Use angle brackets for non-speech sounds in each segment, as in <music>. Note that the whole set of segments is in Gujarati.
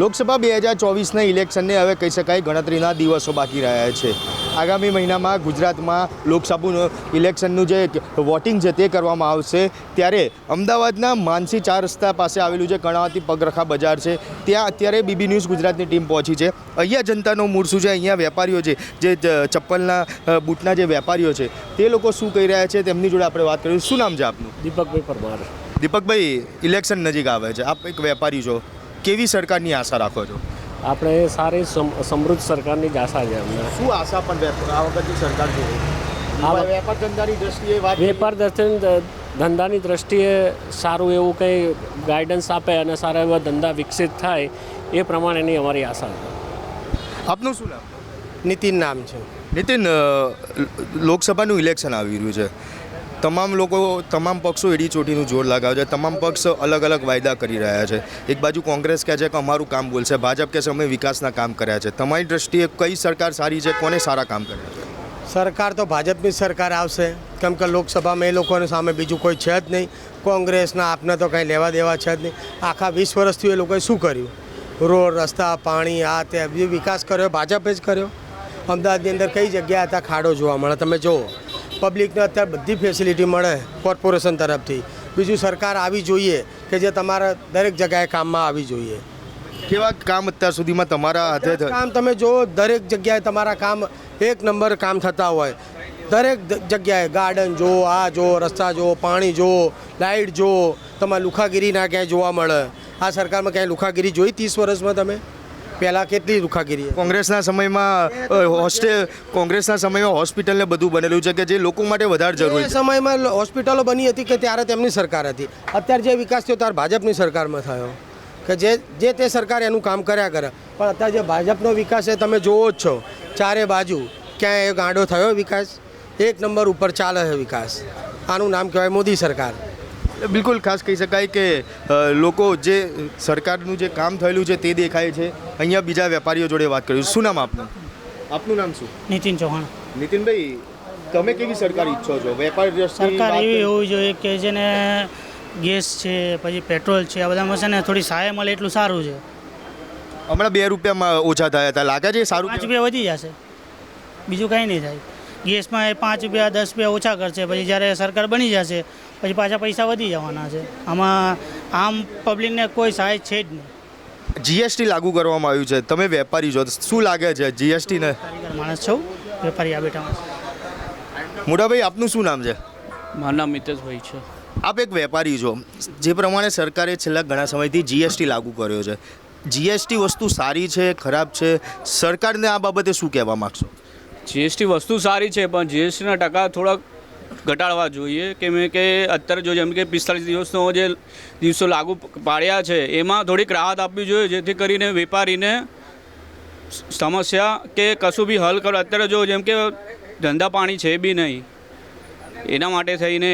લોકસભા બે હજાર ચોવીસના ઇલેક્શનને હવે કહી શકાય ગણતરીના દિવસો બાકી રહ્યા છે. આગામી મહિનામાં ગુજરાતમાં લોકસભાનું ઇલેક્શનનું જે વોટિંગ છે તે કરવામાં આવશે. ત્યારે અમદાવાદના માનસી ચાર રસ્તા પાસે આવેલું જે કર્ણાવતી પગરખા બજાર છે ત્યાં અત્યારે બીબી ન્યૂઝ ગુજરાતની ટીમ પહોંચી છે. અહીંયા જનતાનો મૂળ શું છે? અહીંયા વેપારીઓ છે જે જ ચપ્પલના બૂટના જે વેપારીઓ છે તે લોકો શું કહી રહ્યા છે? તેમની જોડે આપણે વાત કરીશું. શું નામ છે આપનું? દીપકભાઈ પરમાર. દીપકભાઈ ઇલેક્શન નજીક આવે છે. આપ એક વેપારી છો. કેવી સરકારની આશા રાખો છો? આપણે સારી સમ- સમૃદ્ધ સરકારની જ આશા છે અમને. શું આશા પણ વેપ- આ વખતની સરકાર જોડે? વેપાર ધંધાની દ્રષ્ટિએ વાત વેપાર દર્શન ધંધાની દ્રષ્ટિએ સારું એવું કંઈ ગાઈડન્સ આપે અને સારા એવા ધંધા વિકસિત થાય એ પ્રમાણેની અમારી આશા છે. આપનું શું નામ? નીતિન નામ છે. નીતિન લોકસભાનું ઇલેક્શન આવી રહ્યું છે. તમામ લોકો, તમામ પક્ષો એડી ચોટીનું જોર લગાવે છે. તમામ પક્ષ અલગ અલગ વાયદા કરી રહ્યા છે. એક બાજુ કોંગ્રેસ કહે છે કે અમારું કામ બોલશે ભાજપ કહે છે અમે વિકાસના કામ કર્યા છે. તમારી દ્રષ્ટિએ કઈ સરકાર સારી છે? કોને સારા કામ કર્યા છે? સરકાર તો ભાજપની સરકાર આવશે. કેમ કે લોકસભામાં એ લોકોની સામે બીજું કોઈ છે જ નહીં. કોંગ્રેસના આપને તો કંઈ લેવા દેવા છે જ નહીં. આખા વીસ વર્ષથી એ લોકોએ શું કર્યું? રોડ, રસ્તા, પાણી, આ તે વિકાસ કર્યો. ભાજપે જ કર્યો. અમદાવાદની અંદર કઈ જગ્યા હતા? ખાડો જોવા મળે. તમે જુઓ. પબ્લિકને અત્યારે બધી ફેસિલિટી મળે કોર્પોરેશન તરફથી. બીજું સરકાર આવી જોઈએ કે જે તમારા દરેક જગ્યાએ કામમાં આવી જોઈએ. કેવા કામ અત્યાર સુધીમાં તમારા હાથે કામ તમે જો દરેક જગ્યાએ તમારા કામ એક નંબર કામ થતા હોય. દરેક જગ્યાએ ગાર્ડન જો આ જો રસ્તા જો પાણી જો લાઇટ જો તમારે લુખાગીરી ના ક્યાંય જોવા મળે. આ સરકારમાં ક્યાંય લુખાગીરી જોઈ ત્રીસ વર્ષમાં તમે? પહેલાં કેટલી લુખાગીરી કોંગ્રેસના સમયમાં હોસ્ટેલ કોંગ્રેસના સમયમાં હોસ્પિટલને બધું બનેલું છે કે જે લોકો માટે વધારે જરૂરી સમયમાં હોસ્પિટલો બની હતી કે ત્યારે તેમની સરકાર હતી? અત્યારે જે વિકાસ થયો ત્યારે ભાજપની સરકારમાં થયો. કે જે જે તે સરકાર એનું કામ કર્યા કરે. પણ અત્યારે જે ભાજપનો વિકાસ છે તમે જોવો જ છો. ચારે બાજુ ક્યાંય એ ગાંડો થયો વિકાસ એક નંબર ઉપર ચાલે છે વિકાસ. આનું નામ કહેવાય મોદી સરકાર. બિલકુલ ખાસ કહી શકાય કે લોકો જે સરકારનું જે કામ થયેલું છે તે દેખાય છે. અહીંયા બીજા વેપારીઓ જોડે વાત કરીશું શું નામ આપનું? આપનું નામ શું? નીતિન ચૌહાણ. નીતિનભાઈ તમે કેવી સરકાર ઈચ્છો છો? વેપાર સરકાર એવી હોવી જોઈએ કે જેને ગેસ છે પછી પેટ્રોલ છે આ બધામાં છે ને થોડી સહાય મળે એટલું સારું છે. હમણાં બે રૂપિયામાં ઓછા થયા હતા. લાગે છે સારું પાંચ રૂપિયા વધી જશે. બીજું કાંઈ નહીં થાય. ગેસમાં એ પાંચ રૂપિયા દસ રૂપિયા ઓછા કરશે. પછી જ્યારે સરકાર બની જશે પછી પાછા પૈસા વધી જવાના છે. આમાં આમ પબ્લિકને કોઈ સહાય છે જ નહીં. જીએસટી લાગુ કરવામાં આવ્યું છે. તમે વેપારી છો. શું લાગે છે જીએસટીને માણસ છો. વેપારી આ બેઠા માણસ. મોટાભાઈ આપનું શું નામ છે? મારું નામ મિતેશભાઈ છે. આપ એક વેપારી છો. જે પ્રમાણે સરકારે છેલ્લા ઘણા સમયથી જીએસટી લાગુ કર્યો છે. જીએસટી વસ્તુ સારી છે ખરાબ છે? સરકારને આ બાબતે શું કહેવા માગશો? જીએસટી વસ્તુ સારી છે પણ જીએસટીના ટકા થોડાક ઘટાડવા જોઈએ કે મેં કે અત્યારે જો જેમ કે પિસ્તાલીસ દિવસનો જે દિવસો લાગુ પાડ્યા છે, એમાં થોડીક રાહત આપવી જોઈએ જેથી કરીને વેપારીને સમસ્યા કે કશું બી હલ કરો. અત્યારે જો જેમ કે ધંધા પાણી છે બી નહીં, એના માટે થઈને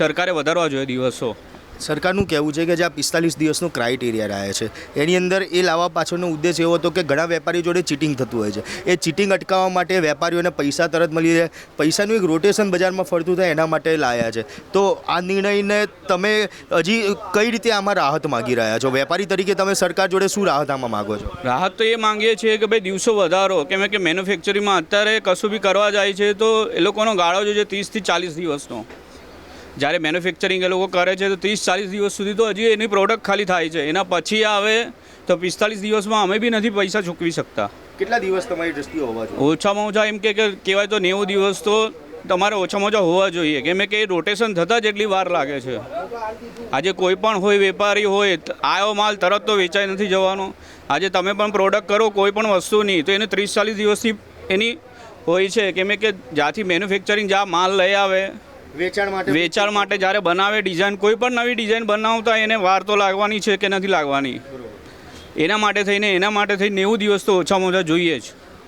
સરકારે વધારવા જોઈએ દિવસો. સરકારનું કહેવું છે કે જે આ પિસ્તાલીસ દિવસનો ક્રાઇટેરિયા રહે છે. એની અંદર એ લાવવા પાછળનો ઉદ્દેશ એવો હતો કે ઘણા વેપારીઓ જોડે ચીટિંગ થતું હોય છે. એ ચીટિંગ અટકાવવા માટે વેપારીઓને પૈસા તરત મળી રહે. પૈસાનું એક રોટેશન બજારમાં ફરતું થાય એના માટે લાયા છે. તો આ નિર્ણયને તમે હજી કઈ રીતે આમાં રાહત માગી રહ્યા છો? વેપારી તરીકે તમે સરકાર જોડે શું રાહત આમાં માગો છો? રાહત તો એ માંગીએ છીએ કે ભાઈ દિવસો વધારો. કેમ કે મેન્યુફેક્ચરિંગમાં અત્યારે કશું બી કરવા જાય છે તો એ લોકોનો ગાળો જો ત્રીસથી ચાલીસ દિવસનો. જ્યારે મેન્યુફેક્ચરિંગ એ લોકો કરે છે તો ત્રીસ ચાલીસ દિવસ સુધી તો હજી એની પ્રોડક્ટ ખાલી થાય છે. એના પછી આવે તો પિસ્તાલીસ દિવસમાં અમે બી નથી પૈસા ચૂકવી શકતા. કેટલા દિવસ તમારી દ્રષ્ટિએ હોવા જોઈએ? ઓછામાં ઓછા એમ કે કહેવાય તો નેવું દિવસ તો તમારે ઓછામાં ઓછા હોવા જોઈએ. કેમ કે રોટેશન થતાં જેટલી વાર લાગે છે. આજે કોઈ પણ હોય વેપારી હોય આવ્યો માલ તરત તો વેચાઈ નથી જવાનો. આજે તમે પણ પ્રોડક્ટ કરો કોઈ પણ વસ્તુની તો એને ત્રીસ ચાલીસ દિવસથી એની હોય છે. કેમ કે જ્યાંથી મેન્યુફેક્ચરિંગ જ્યાં માલ લઈ આવે વેચાણ માટે વેચાણ માટે જ્યારે બનાવે ડિઝાઇન કોઈ પણ નવી ડિઝાઇન બનાવતા એને વાર તો લાગવાની છે કે નથી લાગવાની? એના માટે થઈને એના માટે થઈને નેવું દિવસ તો ઓછામાં ઓછા જોઈએ જ.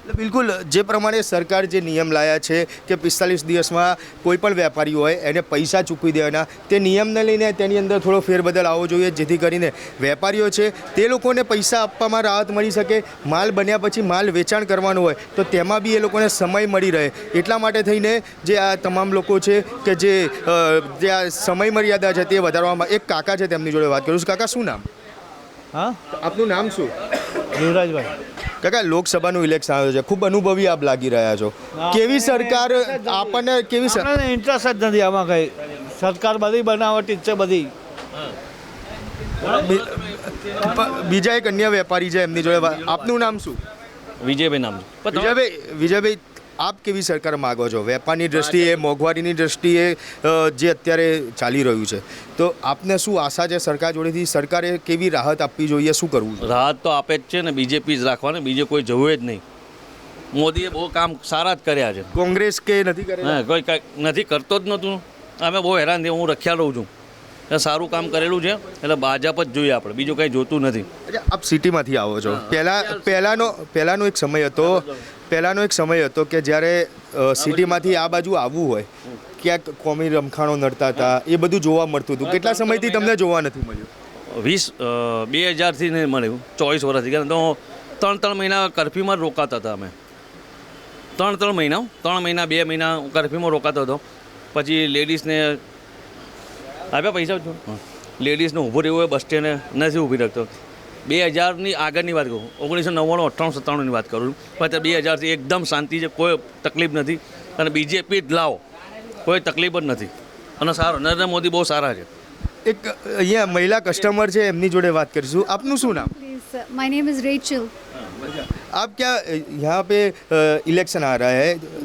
બિલકુલ જે પ્રમાણે સરકાર જે નિયમ લાયા છે કે પિસ્તાલીસ દિવસમાં કોઈ પણ વેપારી હોય એને પૈસા ચૂકવી દેવાના તે નિયમને લઈને તેની અંદર થોડો ફેરબદલ આવવો જોઈએ જેથી કરીને વેપારીઓ છે તે લોકોને પૈસા આપવામાં રાહત મળી શકે માલ બન્યા પછી માલ વેચાણ કરવાનું હોય તો તેમાં બી એ લોકોને સમય મળી રહે. એટલા માટે થઈને જે આ તમામ લોકો છે કે જે જે આ સમય મર્યાદા છે તે વધારવામાં એક કાકા છે તેમની જોડે વાત કરું છું. કાકા શું નામ? હા? આપનું નામ શું? યુવરાજભાઈ. કાકા લોકસભાનું ઇલેક્શન આવ્યું છે. ખૂબ અનુભવી આપ લાગી રહ્યા છો. કેવી સરકાર આપણને કેવી સરકાર ઇન્ટરેસ્ટ જ નથી આમાં કંઈ. સરકાર બધી બનાવટી જ છે બધી. બીજા એક અન્ય વેપારી છે એમની જોડે. આપનું નામ શું? વિજયભાઈ નામ વિજયભાઈ વિજયભાઈ આપ કેવી સરકાર માગો છો? વેપારની દ્રષ્ટિએ મોંઘવારીની દ્રષ્ટિએ જે અત્યારે ચાલી રહ્યું છે. તો આપને શું આશા છે સરકાર જોડેથી? સરકારે કેવી રાહત આપવી જોઈએ? શું કરવું રાહત તો આપે જ છે ને બીજેપી જ રાખવાને બીજે કોઈ જવું જ નહીં. મોદીએ બહુ કામ સારા જ કર્યા છે. કોંગ્રેસ કે નથી કરે કોઈ નથી કરતો જ નહોતું. અમે બહુ હેરાન થયા હું રખ્યા રહું છું. સારું કામ કરેલું છે એટલે ભાજપ જ જોઈએ આપણે બીજું કંઈ જોતું નથી. અચ્છા, આપ સિટીમાંથી આવો છો. પહેલાં પહેલાંનો પહેલાંનો એક સમય હતો પહેલાંનો એક સમય હતો કે જ્યારે સિટીમાંથી આ બાજુ આવવું હોય ક્યાંક કોમી રમખાણો નડતા હતા એ બધું જોવા મળતું હતું. કેટલા સમયથી તમને જોવા નથી મળ્યું? વીસ બે હજારથી નહીં મળ્યું ચોવીસ વર્ષથી. કારણ તો ત્રણ ત્રણ મહિના કર્ફ્યુમાં રોકાતા હતા અમે. ત્રણ ત્રણ મહિના ત્રણ મહિના બે મહિના કર્ફ્યુમાં રોકાતો હતો. પછી લેડીઝને આપ્યા પૈસા છો લેડીઝને ઊભું રહેવું હોય બસ સ્ટેન્ડે નથી ઊભી રાખતો બે હજારની આગળની વાત કરું ઓગણીસો નવ્વાણું અઠ્ઠાણું સત્તાણુંની વાત કરું છું પણ અત્યારે બે હજારથી એકદમ શાંતિ છે કોઈ તકલીફ નથી અને બીજેપી જ લાવો કોઈ તકલીફ જ નથી અને સારો નરેન્દ્ર મોદી બહુ સારા છે એક અહીંયા મહિલા કસ્ટમર છે એમની જોડે વાત કરીશું આપનું શું નામ Please, sir. my name is Rachel. आप क्या यहाँ पे इलेक्शन आ रहा है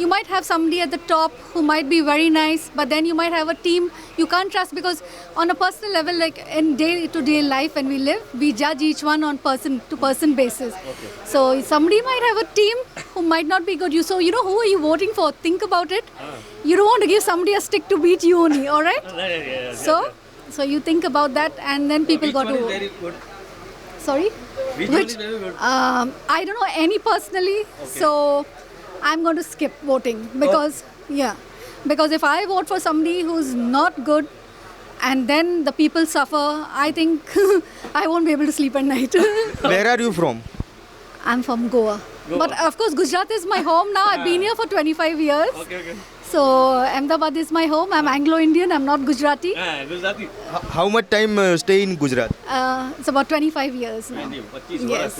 you might have somebody at the top who might be very nice, but then you might have a team you can't trust because on a personal level, like in day-to-day life when we live, we judge each one on person-to-person basis. Okay. So somebody might have a team who might not be good. You so you know who are you voting for? Think about it. You don't want to give somebody a stick to beat you only. All right. <laughs> yeah, yeah, yeah, So, so you think about that, and then people got to. vote. Sorry. Which Um, I don't know any personally, so I'm going to skip voting because, oh. yeah, because if I vote for somebody who's not good and then the people suffer, I think <laughs> I won't be able to sleep at night. <laughs> Where are you from? I'm from Goa. Goa. But of course, Gujarat is my home now. I've been here for 25 years. Okay, okay. So, Ahmedabad is my home. I'm Anglo Indian, I'm not Gujarati. Yeah, Gujarati. H how much time uh, stay in Gujarat? Uh, it's about 25 years now. 25 yes.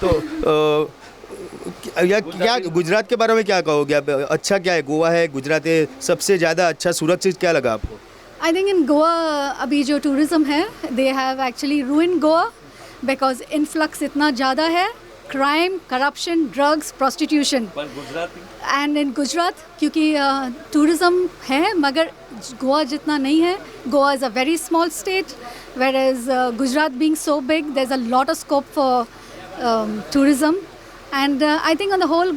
So, uh, क्या क्या गुजरात के बारे में क्या कहोगे आप? अच्छा क्या है? गोवा है गुजरात है सबसे ज़्यादा अच्छा सुरक्षित क्या लगा आपको? आई थिंक इन गोवा अभी जो टूरिज़्म है, they have actually ruined Goa because influx इतना ज़्यादा है. Crime, corruption, drugs, prostitution. And in Gujarat क्योंकि टूरिज़्म uh, है मगर गोवा जितना नहीं है Goa is a very small state where is Gujarat being so big there is a lot of scope for tourism. And uh, i think on the whole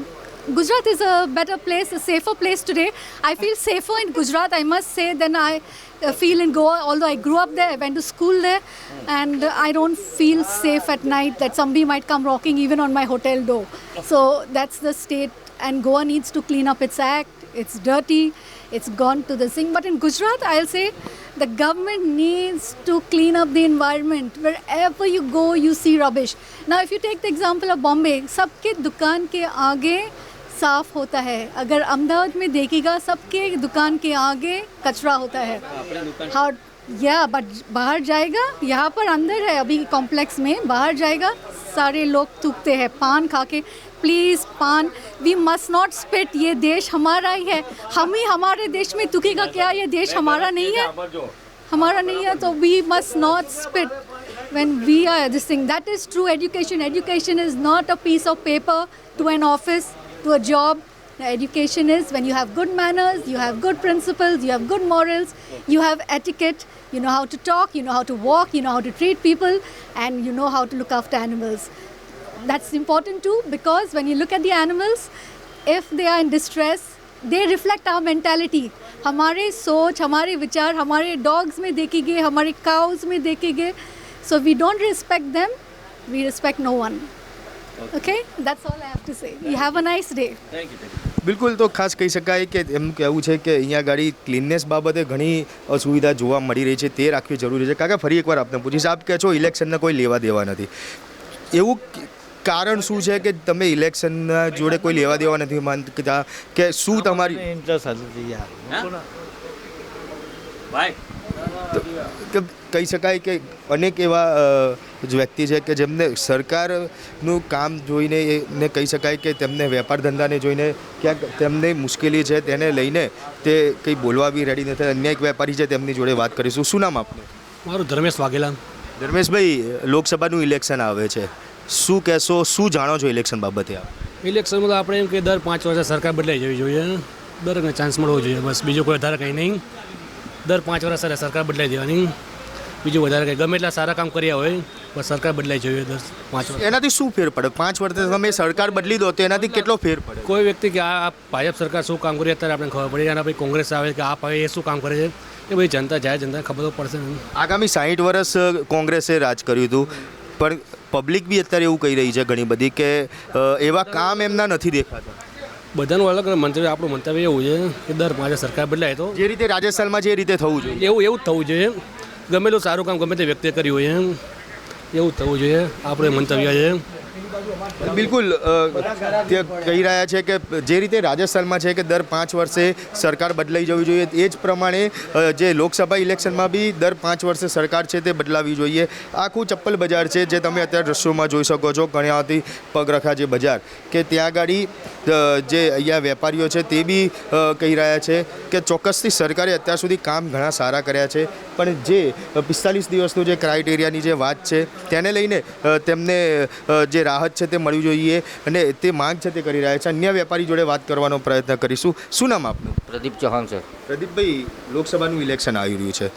gujarat is a better place a safer place today. I feel safer in gujarat i must say than i uh, feel in goa although i grew up there i went to school there. And i don't feel safe at night that somebody might come rocking even on my hotel door. So that's the state and goa needs to clean up its act it's dirty it's gone to the thing but in gujarat i'll say the government needs to clean up the environment wherever you go you see rubbish now if you take the example of bombay सबके दुकान के आगे साफ़ होता है अगर अहमदाबाद में देखिएगा सबके दुकान के आगे कचरा होता है हाँ या बट बाहर जाएगा यहाँ पर अंदर है अभी कॉम्प्लेक्स में बाहर जाएगा सारे लोग थूकते हैं पान खा के प्लीज़ पान वी मस्ट नॉट स्पिट ये देश हमारा ही है हम ही हमारे देश में थूकेगा क्या ये देश हमारा नहीं है हमारा नहीं है तो we must not spit when we are this thing that is true education education is not a piece of paper to an office to a job The education is when you have good manners you have good principles you have good morals you have etiquette you know how to talk you know how to walk you know how to treat people and you know how to look after animals that's important too because when you look at the animals if they are in distress they reflect our mentality हमारे सोच हमारे विचार हमारे डॉग्स में देखेंगे हमारे काउस में देखेंगे so we don't respect them we respect no one okay that's all i have to say you have a nice day thank you બિલકુલ તો ખાસ કહી શકાય કે એમ કહેવું છે કે અહીંયા ગાડી ક્લીનનેસ બાબતે ઘણી અસુવિધા જોવા મળી રહી છે તે રાખવી જરૂરી છે કાકા ફરી એકવાર આપને પૂછીશ આપ કહે છો ઇલેક્શનના કોઈ લેવા દેવા નથી એવું ક- કારણ શું છે કે તમે ઇલેક્શનના જોડે કોઈ લેવા દેવા નથી માનતા? કે શું તમારી ઇન્ટરેસ્ટ હતી યાર. કે કહી શકાય કે અનેક એવા જ વ્યક્તિ છે કે જેમને સરકારનું કામ જોઈને એને કહી શકાય કે તેમને વેપાર ધંધાને જોઈને ક્યાંક તેમને મુશ્કેલી છે તેને લઈને તે કંઈ બોલવા બી રેડી નથી. અન્ય એક વેપારી છે તેમની જોડે વાત કરીશું. શું નામ આપનું? મારું ધર્મેશ વાઘેલા ધર્મેશભાઈ લોકસભાનું ઇલેક્શન આવે છે. શું કહેશો શું જાણો છો ઇલેક્શન બાબતે આપ? ઇલેક્શનમાં તો આપણે એમ કે દર પાંચ વર્ષે સરકાર બદલાઈ જવી જોઈએ. દરેકને ચાન્સ મળવો જોઈએ બસ. બીજું કોઈ વધારે કંઈ નહીં. દર પાંચ વર્ષે સરકાર બદલાઈ દેવાની. બીજું વધારે કંઈ. ગમે એટલા સારા કામ કર્યા હોય પણ સરકાર બદલાઈ જોઈએ દસ પાંચ વર્ષ. એનાથી શું ફેર પડે? પાંચ વર્ષે તમે સરકાર બદલી દો તો એનાથી કેટલો ફેર પડે? કોઈ વ્યક્તિ કે આ આ ભાજપ સરકાર શું કામ કરી અત્યારે આપણે ખબર પડી. એના પછી કોંગ્રેસ આવે કે આપ આવે એ શું કામ કરે છે? એ બધી જનતા જાય જનતાને ખબર તો પડશે આગામી સાહીઠ વર્ષ કોંગ્રેસે રાજ કર્યું હતું. પણ પબ્લિક બી અત્યારે એવું કહી રહી છે ઘણી બધી કે એવા કામ એમના નથી દેખાતા. બધાનું અલગ મંતવ્ય આપણું મંતવ્ય એવું છે કે દર પાંચે સરકાર બદલાય તો. જે રીતે રાજસ્થાનમાં જે રીતે થવું જોઈએ. એવું એવું જ થવું જોઈએ. ગમે તેટલું સારું કામ ગમે તે વ્યક્તિએ કર્યું હોય એમ. એવું જ થવું જોઈએ. આપણું મંતવ્ય છે. બિલકુલ તે કહી રહ્યા છે કે જે રીતે રાજસ્થાનમાં છે કે દર પાંચ વર્ષે સરકાર બદલાઈ જવી જોઈએ, એ જ પ્રમાણે જે લોકસભા ઇલેક્શનમાં બી દર પાંચ વર્ષે સરકાર છે તે બદલાવી જોઈએ. આખું ચપ્પલ બજાર છે જે તમે અત્યારે દ્રશ્યોમાં જોઈ શકો છો ગણ્યાવતી પગરખા જે બજાર. કે ત્યાં આગળ જે અહીંયા વેપારીઓ છે તે બી કહી રહ્યા છે કે ચોક્કસથી સરકારે અત્યાર સુધી કામ ઘણા સારા કર્યા છે. પણ જે પિસ્તાલીસ દિવસનું જે ક્રાઇટેરિયાની જે વાત છે, તેને લઈને તેમને જે રાહત છે તે મળવી જોઈએ અને તે માંગ છે તે કરી રહ્યા છે. અન્ય વેપારી જોડે વાત કરવાનો પ્રયત્ન કરીશું. શું નામ આપનું? પ્રદીપ ચૌહાણ સર. પ્રદીપભાઈ લોકસભાનું ઇલેક્શન આવી રહ્યું છે.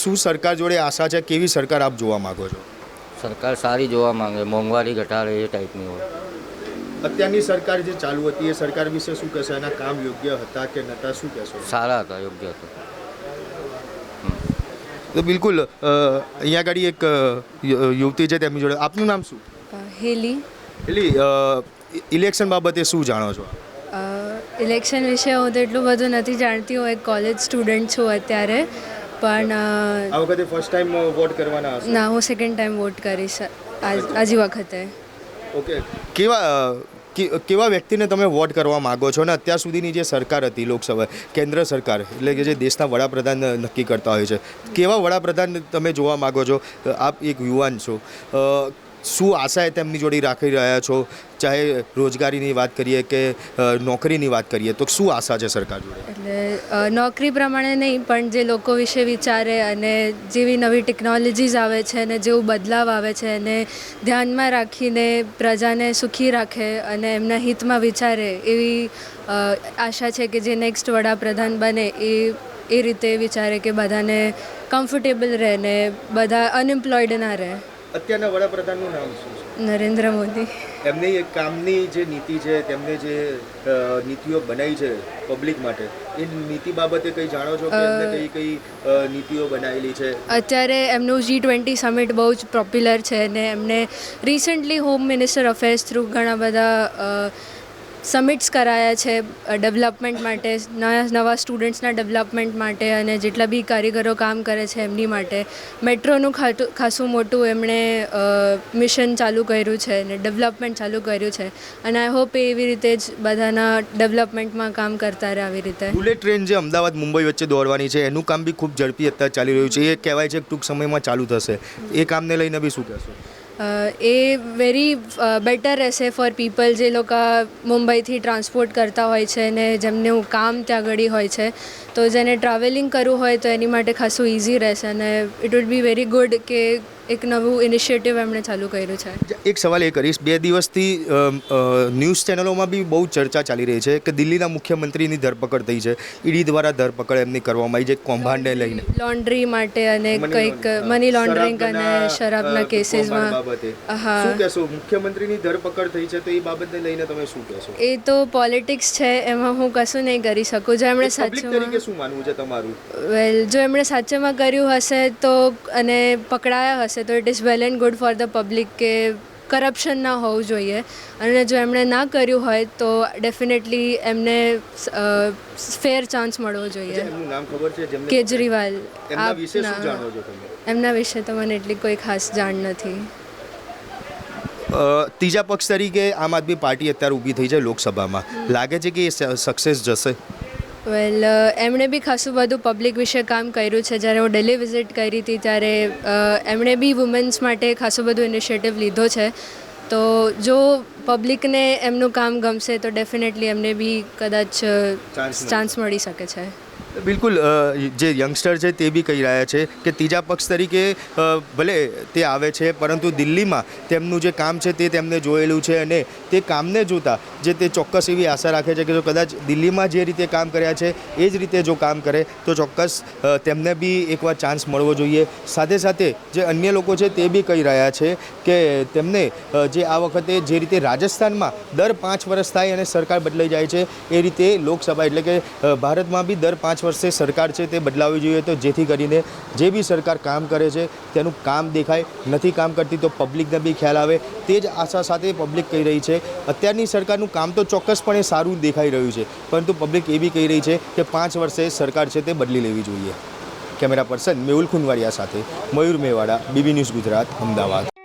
શું સરકાર જોડે આશા છે? કેવી સરકાર આપ જોવા માંગો છો? સરકાર સારી જોવા માંગે. મોંઘવારી ઘટાડે એ ટાઈપની હોય. અત્યારની સરકાર જે ચાલુ હતી એ સરકાર વિશે શું કહેશો? એના કામ યોગ્ય હતા કે નહોતા? શું કહેશો? સારા હતા યોગ્ય હતા. તો બિલકુલ અહીંયા આગળ એક યુવતી છે તેમની જોડે. આપનું નામ શું? હેલી. હેલી ઇલેક્શન બાબતે શું જાણો છો? ઇલેક્શન વિશે હું તો એટલું બધું નથી જાણતી. હું એક કોલેજ સ્ટુડન્ટ છું અત્યારે. પણ આ વખતે ફર્સ્ટ ટાઈમ વોટ કરવાના ના હું સેકન્ડ ટાઈમ વોટ કરીશ. આજ આજી વખતે. ઓકે. કેવા કેવા વ્યક્તિને તમે વોટ કરવા માગો છો? અને અત્યાર સુધીની જે સરકાર હતી લોકસભા કેન્દ્ર સરકાર એટલે કે જે દેશના વડાપ્રધાન નક્કી કરતા હોય છે કેવા વડાપ્રધાન તમે જોવા માગો છો? આપ એક યુવાન છો. શું આશાએ તેમની જોડે રાખી રહ્યા છો? ચાહે રોજગારીની વાત કરીએ કે નોકરીની વાત કરીએ, તો શું આશા છે સરકાર જોડે? એટલે નોકરી પ્રમાણે નહીં, પણ જે લોકો વિશે વિચારે અને જેવી નવી ટેકનોલોજીસ આવે છે અને જેવું બદલાવ આવે છે, એને ધ્યાનમાં રાખીને પ્રજાને સુખી રાખે અને એમના હિતમાં વિચારે, એવી આશા છે કે જે નેક્સ્ટ વડાપ્રધાન બને, એ એ રીતે વિચારે કે બધાને કમ્ફર્ટેબલ રહે ને બધા અનએમ્પ્લોયડ ના રહે. અત્યારના વડાપ્રધાનનું નામ શું છે? નરેન્દ્ર મોદી. એમની એક કામની જે નીતિ છે તેમને જે નીતિઓ બનાવી છે પબ્લિક માટે એ નીતિ બાબતે કંઈ જાણો છો કે એમને કઈ કઈ નીતિઓ બનાવેલી છે? અત્યારે એમનું જી ટ્વેન્ટી સમિટ બહુ જ પોપ્યુલર છે અને એમને recently home minister affairs through ઘણા બધા સમિટ્સ કરાયા છે ડેવલપમેન્ટ માટે, નવા નવા સ્ટુડન્ટ્સના ડેવલપમેન્ટ માટે અને જેટલા બી કારીગરો કામ કરે છે એમની માટે. મેટ્રોનું ખાસું મોટું એમણે મિશન ચાલુ કર્યું છે અને ડેવલપમેન્ટ ચાલુ કર્યું છે. અને આઈ હોપ એ એવી રીતે જ બધાના ડેવલપમેન્ટમાં કામ કરતા રહે આવી રીતે. બુલેટ ટ્રેન જે અમદાવાદ, મુંબઈ વચ્ચે દોડવાની છે, એનું કામ બી ખૂબ ઝડપી અત્યારે ચાલી રહ્યું છે. એ કહેવાય છે ટૂંક સમયમાં ચાલુ થશે. એ કામને લઈને બી શું કહેશો? એ વેરી બેટર રહેશે ફોર પીપલ જે લોકો મુંબઈથી ટ્રાન્સપોર્ટ કરતા હોય છે ને જેમનું કામ ત્યાં આગળ હોય છે. તો જેને ટ્રાવેલિંગ કરવું હોય તો એની માટે ખાસું ઇઝી રહેશે અને it would be very good કે એક નવું ઇનિશિયેટિવ એમણે ચાલુ કર્યું છે. એક સવાલ એ કરીશ. બે દિવસથી ન્યૂઝ ચેનલોમાં બી બહુ ચર્ચા ચાલી રહી છે કે દિલ્હીના મુખ્યમંત્રીની ધરપકડ થઈ છે. ઈડી દ્વારા ધરપકડ એમની કરવામાં આવી છે કૌભાંડને લઈને. લોન્ડ્રી માટે અને કંઈક મની લોન્ડરિંગ અને શરાબના, કેસીસમાં હા. શું કહેશો? મુખ્યમંત્રીની ધરપકડ થઈ છે તો એ બાબતને લઈને તમે શું કહેશો? એ તો પોલિટિક્સ છે એમાં હું કશું નહીં કરી શકું. જો એમણે સાચું શું માનવું છે તમારું? વેલ જો એમણે સાચેમાં કર્યું હશે તો અને પકડાયા હશે તો it is well and good for the public કે કરપ્શન ના હોવું જોઈએ. અને જો એમણે ના કર્યું હોય તો ડેફિનેટલી એમને ફેર ચાન્સ મળવો જોઈએ. એમનું નામ ખબર છે જેમને કેજરીવાલ. એમના વિશે શું જાણો છો તમે? એમના વિશે તો મને એટલી કોઈ ખાસ જાણ નથી. ત્રીજા પક્ષ તરીકે આમ આદમી પાર્ટી અત્યારે ઊભી થઈ છે લોકસભામાં. લાગે છે કે એ સક્સેસ જશે? વેલ એમણે બી ખાસું બધું પબ્લિક વિશે કામ કર્યું છે. જ્યારે હું ડેલી વિઝિટ કરી હતી ત્યારે એમણે બી વુમન્સ માટે ખાસું બધું ઇનિશિયેટિવ લીધો છે. તો જો પબ્લિકને એમનું કામ ગમશે તો ડેફિનેટલી એમને બી કદાચ ચાન્સ મળી શકે છે. બિલકુલ જે યંગસ્ટર છે તે બી કહી રહ્યા છે કે ત્રીજા પક્ષ તરીકે ભલે તે આવે છે, પરંતુ દિલ્હીમાં તેમનું જે કામ છે તે તેમને જોયેલું છે અને તે કામને જોતા જે તે ચોક્કસ એવી આશા રાખે છે કે જો કદાચ દિલ્હીમાં જે રીતે કામ કર્યા છે, એ જ રીતે જો કામ કરે, તો ચોક્કસ તેમને બી એકવાર ચાન્સ મળવો જોઈએ. સાથે સાથે જે અન્ય લોકો છે તે બી કહી રહ્યા છે કે તેમને જે આ વખતે જે રીતે રાજસ્થાનમાં દર પાંચ વર્ષ થાય અને સરકાર બદલાઈ જાય છે, એ રીતે લોકસભા એટલે કે ભારતમાં બી દર પાંચ વર્ષે સરકાર છે તે બદલાવી જોઈએ. તો જેથી કરીને જે બી સરકાર કામ કરે છે, તેનું કામ દેખાય, નથી કામ કરતી તો પબ્લિકને બી ખ્યાલ આવે. તે જ આશા સાથે પબ્લિક કહી રહી છે. અત્યારની સરકારનું કામ તો ચોક્કસપણે સારું દેખાઈ રહ્યું છે. પરંતુ પબ્લિક એ બી કહી રહી છે કે પાંચ વર્ષે સરકાર છે તે બદલી લેવી જોઈએ. કેમેરા પર્સન મેહુલ ખુનવાડિયા સાથે મયુર મેવાડા, બીબી ન્યૂઝ ગુજરાત, અમદાવાદ.